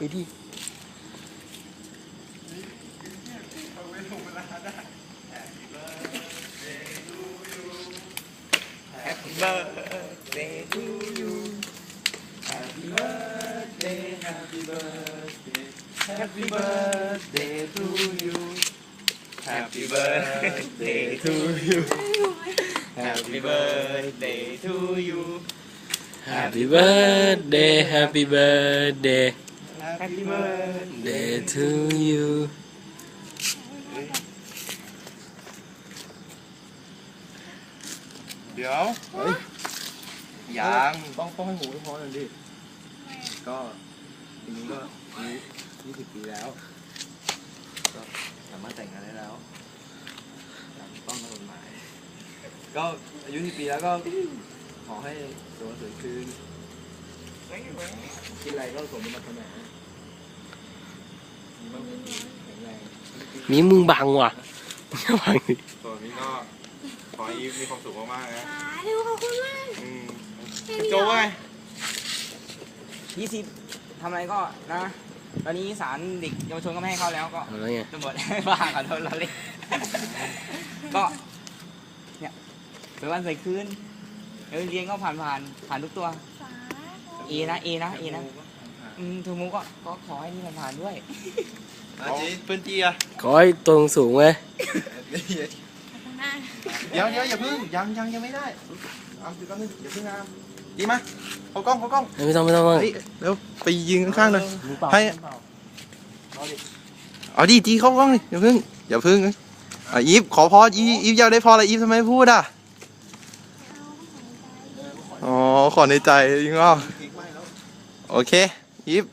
ไปดิ Happy birthday to you Happy birthday Happy birthday Happy birthday to you Happy birthday to you Happy birthday to you Happy birthday Happy birthday Happy birthday day to you เดี๋ยวยังต้องต้องให้หูให้พอหน่อยดิ ก็ทีนี้ก็อายุยี่สิบปีแล้ว ก็สามารถแต่งงานได้แล้วตามต้องตามกฎหมาย ก็อายุยี่สิบปีแล้วก็ขอให้สวยสวยคืน กินอะไรก็สมมาขนาดมีบ้างแข็งแรงมีมึงบังว่ะมึงอย่าบังดิส่วนนี้ก็ขอให้อีฟมีความสุขมากๆนะอ่าเร็วขอบคุณมากอืมแค่นี้โจ้เหรอไว้ยี่สิบทำอะไรก็นะ ตอนนี้ศาลเด็กเยาวชนก็ไม่ให้เข้าแล้วก็เอาแล้วไงตำรวจ บ้าขอโทษเราเล่นก็ เนี่ยเป็นวันใส่คืนเออเรียนก็ผ่านผ่านผ่านทุกตัว สาธุ เอนะเอนะเอนะอืมทูมูก็ก็ขอให้นี่มันผ่านด้วย อาจีเพื่อนจีอะขอให้ตัวสูงๆไว้ขอบคุณมากเดี๋ยวเดี๋ยวอย่าเพิ่งยังยังยังไม่ได้เอาสิแป๊บนึงอย่าเพิ่งนะดีมาเขากล้องเขากล้องไม่ต้องไม่ต้องไม่ต้องเฮ้ยเร็วไปยืนข้างๆหน่อยให้ เอาดิจีเข้ากล้องดิอย่าเพิ่งอย่าเพิ่งอะอีฟขอพรอีฟอีฟอยากได้พรอะไรอีฟทำไมไม่พูดอะอ๋อขอในใจจริงเหรอ โอเคอีฟ